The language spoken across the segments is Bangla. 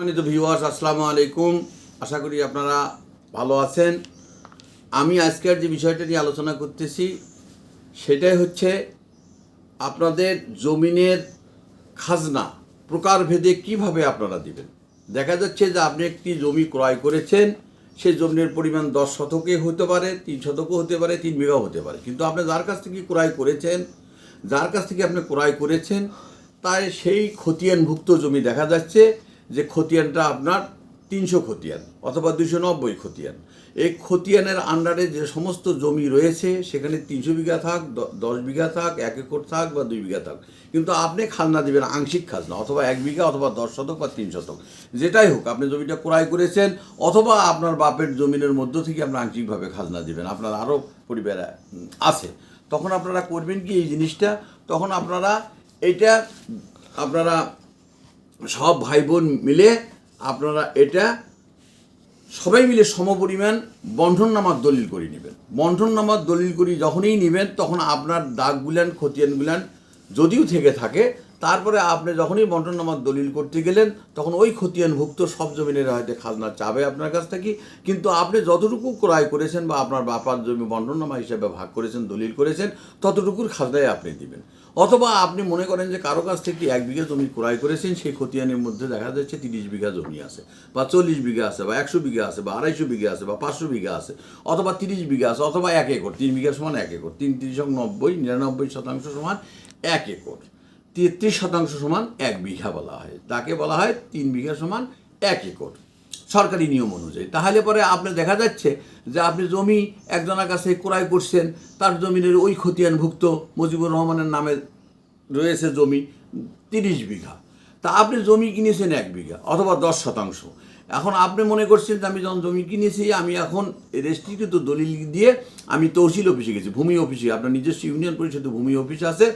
সম্মানিত ভিউয়ার্স আসসালামু আলাইকুম। আশা করি আপনারা ভালো আছেন। আমি আজকের যে বিষয়টা নিয়ে আলোচনা করতেছি, সেটাই হচ্ছে আপনাদের জমিনের খাজনা প্রকারভেদে কীভাবে আপনারা দিবেন? দেখা যাচ্ছে যে আপনি একটি জমি ক্রয় করেছেন সেই জমির পরিমাণ দশ শতকে হতে পারে, তিন শতকও হতে পারে, তিন বিঘাও হতে পারে। কিন্তু আপনি যার কাছ থেকে ক্রয় করেছেন, যার কাছ থেকে আপনি ক্রয় করেছেন, তাই সেই খতিয়ানভুক্ত জমি দেখা যাচ্ছে যে খতিয়ানটা আপনার তিনশো খতিয়ান অথবা দুশো নব্বই খতিয়ান। এই খতিয়ানের আন্ডারে যে সমস্ত জমি রয়েছে, সেখানে তিনশো বিঘা থাক দশ বিঘা থাক, এক একর থাক বা দুই বিঘা থাক। কিন্তু আপনি খাজনা দেবেন আংশিক খাজনা, অথবা এক বিঘা, অথবা দশ শতক বা তিন শতক। যেটাই হোক, আপনি জমিটা ক্রয় করেছেন, অথবা আপনার বাপের জমিনের মধ্য থেকে আপনি আংশিকভাবে খাজনা দিবেন। আপনার আরও পরিবার আছে। তখন আপনারা করবেন কি এই জিনিসটা? তখন আপনারা এটা, আপনারা সব ভাই বোন মিলে আপনারা এটা সবাই মিলে সমপরিমাণ বন্ধন নামার দলিল করে নেবেন। বন্ধন নামার দলিল করি যখনই নেবেন, তখন আপনার দাগগুলান, খতিয়ানগুলান যদিও থেকে থাকে তারপরে আপনি যখনই বন্টন নামার দলিল করতে গেলেন, তখন ওই খতিয়ানভুক্ত সব জমিনের হয়তো খাজনা চাবে আপনার কাছ থেকে। কিন্তু আপনি যতটুকু ক্রয় করেছেন বা আপনার বাপার জমি বন্টন নামা হিসেবে ভাগ করেছেন, দলিল করেছেন, ততটুকুর খাজনাই আপনি দিবেন। অথবা আপনি মনে করেন যে কারও কাছ থেকে এক বিঘা জমি ক্রয় করেছেন, সেই খতিয়ানের মধ্যে দেখা যাচ্ছে তিরিশ বিঘা জমি আছে, বা চল্লিশ বিঘা আছে, বা একশো বিঘা আছে, বা আড়াইশো বিঘা আছে, বা পাঁচশো বিঘা আছে, অথবা তিরিশ বিঘা আছে, অথবা এক একর, তিন বিঘা সমান এক একর, তিন তিরিশ নব্বই, নিরানব্বই শতাংশ সমান এক একর। তেত্রিশ শতাংশ সমান এক বিঘা বলা হয়। তাকে বলা হয় তিন বিঘা সমান এক একর। সরকারি নিয়ম অনুযায়ী। তাহলে পরে আপনি দেখা যাচ্ছে যে আপনি জমি একজনের কাছে ক্রয় করছেন, তার জমিনের ওই খতিয়ানভুক্ত মুজিবুর রহমানের নামে রয়েছে জমি তিরিশ বিঘা। তা আপনি জমি কিনেছেন এক বিঘা অথবা দশ শতাংশ। এখন আপনি মনে করছেন যে আমি যখন জমি কিনেছি, আমি এখন রেস্ট্রিকৃত দলিল দিয়ে আমি তহসিল অফিসে গেছি, ভূমি অফিসে। আপনার নিজস্ব ইউনিয়ন পরিষদের ভূমি অফিস আছে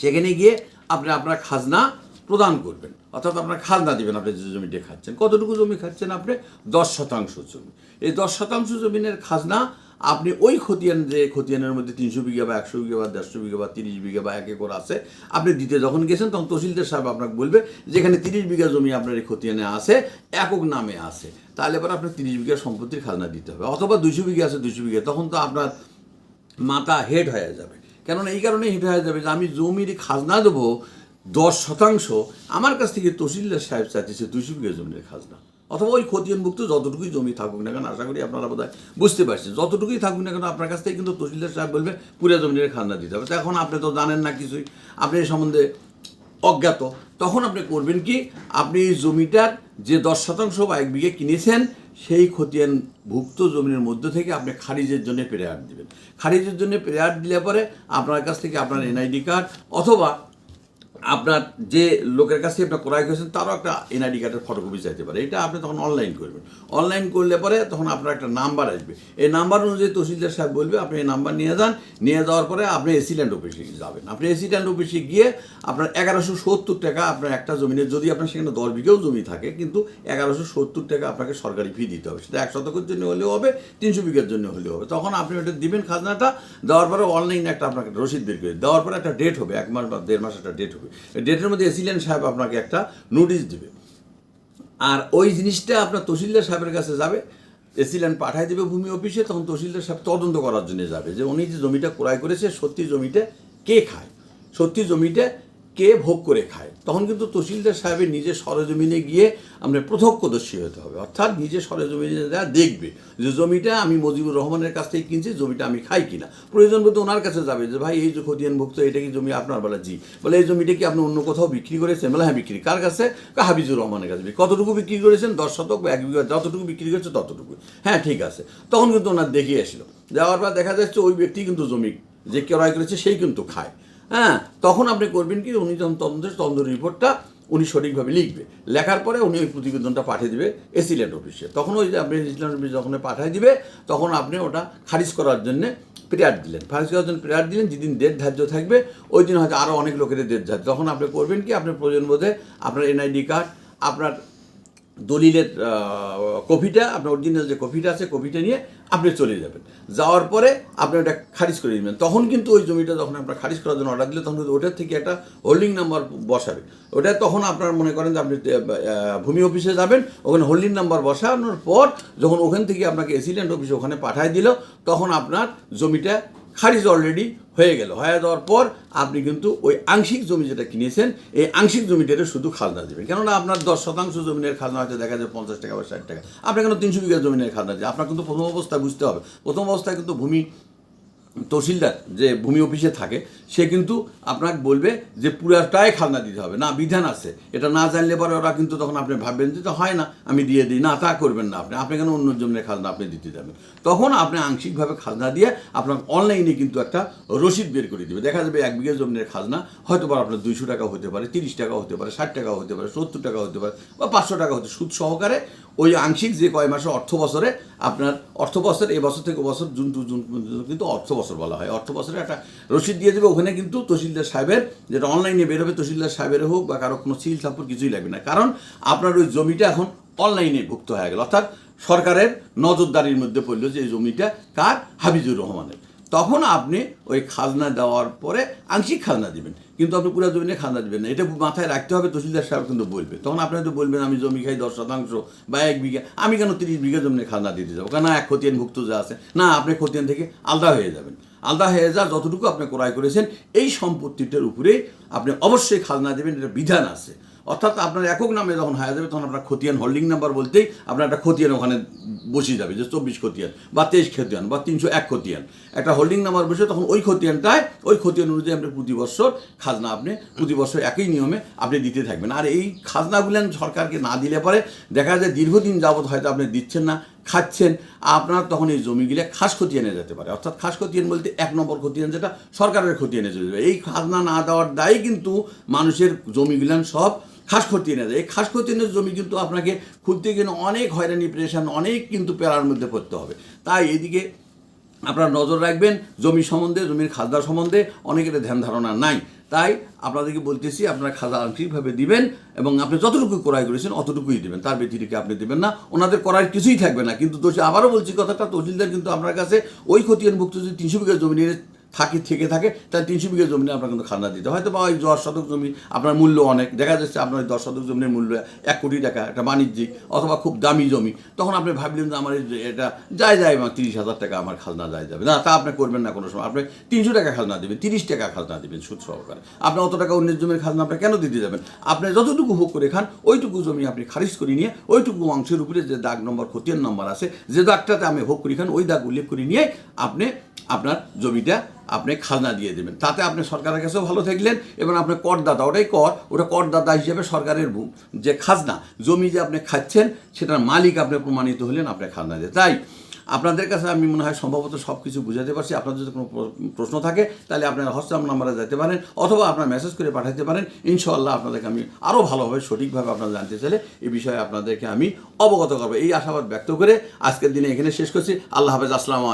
সেখানে গিয়ে আপনি আপনার খাজনা প্রদান করবেন। অর্থাৎ আপনার খাজনা দিবেন, আপনি যে জমিটা খাচ্ছেন। কতটুকু জমি খাচ্ছেন আপনি? দশ শতাংশ জমি। এই দশ শতাংশ জমিনের খাজনা আপনি ওই খতিয়ান যে খতিয়ানের মধ্যে তিনশো বিঘা বা একশো বিঘা বা দেড়শো বিঘা বা তিরিশ বিঘা বা এক একর আছে, আপনি দিতে যখন গেছেন তখন তহসিলদার সাহেব আপনাকে বলবে, যেখানে তিরিশ বিঘা জমি আপনার এই খতিয়ানে আছে, একক নামে আছে। তাহলে এবার আপনার তিরিশ বিঘা সম্পত্তির খাজনা দিতে হবে। অথবা দুশো বিঘা আছে দুশো বিঘা। তখন তো আপনার মাথা হেড হয়ে যাবে। কেননা এই কারণে হেড হয়ে যাবে যে আমি জমির খাজনা দেবো দশ শতাংশ। আমার কাছ থেকে তহসিলদার সাহেব চাইতেছে দুশো বিঘা জমির খাজনা। অথবা ওই খতিয়ানভুক্ত যতটুকুই জমি থাকুক না কেন, আশা করি আপনারা বোধ বুঝতে পারছেন। যতটুকুই থাকুক না কেন, আপনার কাছ থেকে কিন্তু তহসিলদার সাহেব বলবে, পুরো জমির খাজনা দিতে হবে। তো এখন আপনি তো জানেন না কিছুই। আপনি এই সম্বন্ধে অজ্ঞাত। তখন আপনি করবেন কি, আপনি এই জমিটার যে দশ শতাংশ বা এক বিঘে কিনেছেন সেই খতিয়ান ভুক্ত জমির মধ্য থেকে আপনি খারিজের জন্য প্রেয়ার দিবেন। খারিজের জন্য প্রেয়ার দিলে পরে আপনার কাছ থেকে আপনার এনআইডি কার্ড অথবা আপনার যে লোকের কাছে আপনার ক্রয় করেছেন, তারও একটা এনআইডি কার্ডের ফটোকপি চাইতে পারে। এটা আপনি তখন অনলাইন করবেন। অনলাইন করলে পরে তখন আপনার একটা নাম্বার আসবে। এই নাম্বার অনুযায়ী তহসিলদার সাহেব বলবে, আপনি এই নাম্বার নিয়ে যান। নিয়ে যাওয়ার পরে আপনি এসিল্যান্ড অফিসে যাবেন। আপনি এসিল্যান্ড অফিসে গিয়ে আপনার এগারোশো সত্তর টাকা আপনার একটা জমিনের যদি আপনার সেখানে দশ বিঘেও জমি থাকে, কিন্তু এগারোশো সত্তর টাকা আপনাকে সরকারি ফি দিতে হবে। সেটা এক শতকের জন্য হলেও হবে, তিনশো বিঘার জন্য হলেও হবে। তখন আপনি ওটা দিবেন খাজনাটা, দেওয়ার পরে অনলাইনে একটা আপনাকে রসিদ বের করে দেওয়ার পরে একটা ডেট হবে, এক মাস বা দেড় মাস একটা ডেট হবে। ডেটের মধ্যে এসিলেন সাহেব আপনাকে একটা নোটিশ দেবে। আর ওই জিনিসটা আপনার তহসিলদার সাহেবের কাছে যাবে এসিলেন পাঠাই দেবে ভূমি অফিসে, তখন তহসিলদার সাহেব তদন্ত করার জন্য যাবে যে উনি যে জমিটা ক্রয় করেছে, সত্যি জমিটা কে খায়? সত্যি জমিটা কে ভোগ করে খায়? তখন কিন্তু তহসিলদার সাহেবের নিজের সরজমিনে গিয়ে আমরা প্রত্যক্ষদর্শী হতে হবে। অর্থাৎ নিজের সরজমিনে যা দেখবে যে জমিটা আমি মজিবুর রহমানের কাছ থেকে কিনছি, জমিটা আমি খাই কিনা। প্রয়োজন বোধ ওনার কাছে যাবে যে, ভাই, এই যে খতিয়ানভুক্ত এটা কি জমি আপনার বলে জি? বলে, এই জমিটা কি আপনি অন্য কোথাও বিক্রি করেছেন? বলে হ্যাঁ বিক্রি। কার কাছে? হাবিজুর রহমানের কাছে। কতটুকু বিক্রি করেছেন? দশ শতক বা এক বিঘা? যতটুকু বিক্রি করেছে ততটুকু হ্যাঁ ঠিক আছে। তখন কিন্তু ওনার দেখিয়ে আসলো। যাওয়ার পর দেখা যাচ্ছে ওই ব্যক্তি কিন্তু জমি যে ক্রয় করেছে, সেই কিন্তু খায়। হ্যাঁ তখন আপনি করবেন কি, উনি যখন তদন্তের তদন্ত রিপোর্টটা উনি সঠিকভাবে লিখবে। লেখার পরে উনি ওই প্রতিবেদনটা পাঠিয়ে দেবে এসিল্যান্ড অফিসে। তখন ওই যে আপনি এসিল্যান্ড অফিসে যখন পাঠিয়ে দিবে, তখন আপনি ওটা খারিজ করার জন্য প্রেয়ার দিলেন। খারিজ করার জন্য প্রেয়ার দিলেন, যেদিন ডেট ধার্য থাকবে, ওই দিন হয়তো আরও অনেক লোকের ডেট ধার্য। তখন আপনি করবেন কি, আপনার প্রয়োজন বোধে আপনার এনআইডি কার্ড আপনার দলিলের কপিটা, আপনার অরিজিনাল যে কপিটা আছে, কপিটা নিয়ে আপনি চলে যাবেন। যাওয়ার পরে আপনি ওটা খারিজ করে দিবেন তখন কিন্তু ওই জমিটা যখন আপনার খারিজ করার জন্য অর্ডার দিলে, তখন কিন্তু ওটার থেকে একটা হোল্ডিং নাম্বার বসাবে। ওটা তখন আপনার মনে করেন যে আপনি ভূমি অফিসে যাবেন, ওখানে হোল্ডিং নাম্বার বসানোর পর যখন ওখান থেকে আপনাকে এসিডেন্ট অফিসে ওখানে পাঠায় দিল, তখন আপনার জমিটা খারিজ অলরেডি হয়ে গেল। হয়ে যাওয়ার পর আপনি কিন্তু ওই আংশিক জমি যেটা কিনেছেন, এই আংশিক জমিটাতে শুধু খাজনা দেবেন। কেননা আপনার দশ শতাংশ জমিনের খাজনা হয়তো দেখা যায় পঞ্চাশ টাকা বা ষাট টাকা। আপনি কেন তিনশো বিঘা জমিনের খাজনা দিয়ে আপনার কিন্তু প্রথম অবস্থায় বুঝতে হবে। প্রথম অবস্থায় কিন্তু ভূমি তহসিলদার যে ভূমি অফিসে থাকে, সে কিন্তু আপনাকে বলবে যে পুরাটাই খাজনা দিতে হবে। না, বিধান আছে। এটা না জানলে পরে ওরা কিন্তু তখন আপনি ভাববেন যে হয় না, আমি দিয়ে দিই। না, তা করবেন না আপনি। আপনি কেন অন্য জমিনের খাজনা আপনি দিতে যাবেন? তখন আপনি আংশিকভাবে খাজনা দিয়ে আপনার অনলাইনে কিন্তু একটা রসিদ বের করে দেবে। দেখা যাবে এক বিঘা জমিনের খাজনা হয়তো বা আপনার দুইশো টাকা হতে পারে, তিরিশ টাকা হতে পারে, ষাট টাকা হতে পারে, সত্তর টাকা হতে পারে বা পাঁচশো টাকা হতে সুদ সহকারে ওই আংশিক যে কয় মাসে অর্থ বছরে আপনার অর্থ বছর এই বছর থেকে বছর, জুন টু জুন কিন্তু অর্থ বছর বলা হয়। অর্থ বছরে একটা রসিদ দিয়ে দেবে। ওখানে কিন্তু তহসিলদার সাহেবের যেটা অনলাইনে বেরোবে তহসিলদার সাহেবের হোক বা কারও কোনো সিল সাপোর্ট কিছুই লাগবে না। কারণ আপনার ওই জমিটা এখন অনলাইনে ভুক্ত হয়ে গেল। অর্থাৎ সরকারের নজরদারির মধ্যে পড়ল যে এই জমিটা কার? হাবিজুর রহমানের। তখন আপনি ওই খাজনা দেওয়ার পরে আংশিক খাজনা দিবেন। কিন্তু আপনি পুরো জমি নিয়ে খাজনা দিবেন না। এটা মাথায় রাখতে হবে, তহসিলদার সাহেব কিন্তু বলবে। তখন আপনি হয়তো বলবেন, আমি জমি খাই দশ শতাংশ বা এক বিঘা, আমি কেন তিরিশ বিঘা জমি নিয়ে খাজনা দিতে যাব? কেন এক খতিয়ান ভুক্ত যা আছে। না, আপনি খতিয়ান থেকে আলাদা হয়ে যাবেন। আলাদা হয়ে যা যতটুকু আপনি ক্রয় করেছেন, এই সম্পত্তিটার উপরে আপনি অবশ্যই খাজনা দেবেন। এটা বিধান আছে। অর্থাৎ আপনার একক নামে যখন হায়া যাবে তখন আপনার খতিয়ান হোল্ডিং নাম্বার বলতেই আপনার একটা খতিয়ান ওখানে বসে যাবে, যে চব্বিশ খতিয়ান বা তেইশ খতিয়ান বা তিনশো এক খতিয়ান। একটা হোল্ডিং নাম্বার বসে তখন ওই খতিয়ানটায়, ওই খতিয়ান অনুযায়ী আপনি প্রতি বছর খাজনা আপনি প্রতি বছর একই নিয়মে আপনি দিতে থাকবেন। আর এই খাজনাগুলো সরকারকে না দিলে পরে দেখা যায় দীর্ঘদিন যাবত হয়তো আপনি দিচ্ছেন না খাচ্ছেন, আপনার তখন এই জমিগুলো খাস এনে যেতে পারে। অর্থাৎ খাস খতিয়ান বলতে এক নম্বর ক্ষতি খতিয়ান যেটা সরকারের খতিয়ানে চলে যাবে এই খাজনা না দেওয়ার দায় কিন্তু মানুষের জমিগুলান সব খাস এনে যায় এই খাস এনে জমি কিন্তু আপনাকে খুঁজতে গেলে অনেক হয়রানি, প্রেশান, অনেক কিন্তু পেলার মধ্যে পড়তে হবে। তাই এদিকে আপনারা নজর রাখবেন, জমি সম্বন্ধে, জমির খাজনা সম্বন্ধে অনেকের ধ্যান ধারণা নাই। তাই আপনাদেরকে বলতেছি, আপনারা খাজা আংশিকভাবে দিবেন এবং আপনি যতটুকু ক্রয় করেছেন অতটুকুই দিবেন। তার ব্যতিরিকে আপনি দেবেন না। ওনাদের করার কিছুই থাকবে না। কিন্তু দোষী, আবারও বলছি কথাটা, তহসিলদার কিন্তু আপনার কাছে ওই খতিয়ানভুক্ত যদি তিনশো বিঘা জমি নিয়ে থাকে থেকে থাকে তাহলে তিনশো বিঘা জমি আপনার কিন্তু খাজনা দিতে হয়। হয়তো বা ওই দশ শতক জমি আপনার মূল্য অনেক, দেখা যাচ্ছে আপনার ওই দশ শতক জমির মূল্য এক কোটি টাকা, একটা বাণিজ্যিক অথবা খুব দামি জমি। তখন আপনি ভাবলেন যে আমার এটা যায় যায় আমার তিরিশ হাজার টাকা আমার খাজনা যায় যাবে। না, তা আপনি করবেন না কোনো সময়। আপনি তিনশো টাকা খাজনা দেবেন, তিরিশ টাকা খাজনা দেবেন সুদ সহকারে। আপনি অত টাকা অন্যের জমির খাজনা আপনি কেন দিতে যাবেন? আপনি যতটুকু ভোগ করে খান, ওইটুকু জমি আপনি খারিজ করে নিয়ে, ওইটুকু অংশের উপরে যে দাগ নম্বর, খতিয়ান নম্বর আছে, যে দাগটাতে আমি ভোগ করি খান, ওই দাগ উল্লেখ করে নিয়ে আপনি আপনার জমিটা আপনি খাজনা দিয়ে দেবেন। তাতে আপনি সরকারের কাছেও ভালো থাকলেন এবং আপনার করদাতা, ওটাই কর, ওটা করদাতা হিসেবে সরকারের যে খাজনা, জমি যে আপনি খাচ্ছেন, সেটার মালিক আপনি প্রমাণিত হলেন, আপনি খাজনা দিয়ে। তাই আপনাদের কাছে আমি মনে হয় সম্ভবত সব কিছু বুঝাতে পারছি। আপনার যদি কোনো প্রশ্ন থাকে, তাহলে আপনারা হোয়াটসঅ্যাপ নাম্বারে যেতে পারেন, অথবা আপনার মেসেজ করে পাঠাতে পারেন। ইনশাআল্লাহ আপনাদেরকে আমি আরও ভালোভাবে, সঠিকভাবে আপনারা জানতে চাইলে এই বিষয়ে আপনাদেরকে আমি অবগত করব। এই আশাবাদ ব্যক্ত করে আজকের দিনে এখানে শেষ করছি। আল্লাহ হাফেজ, আসসালাম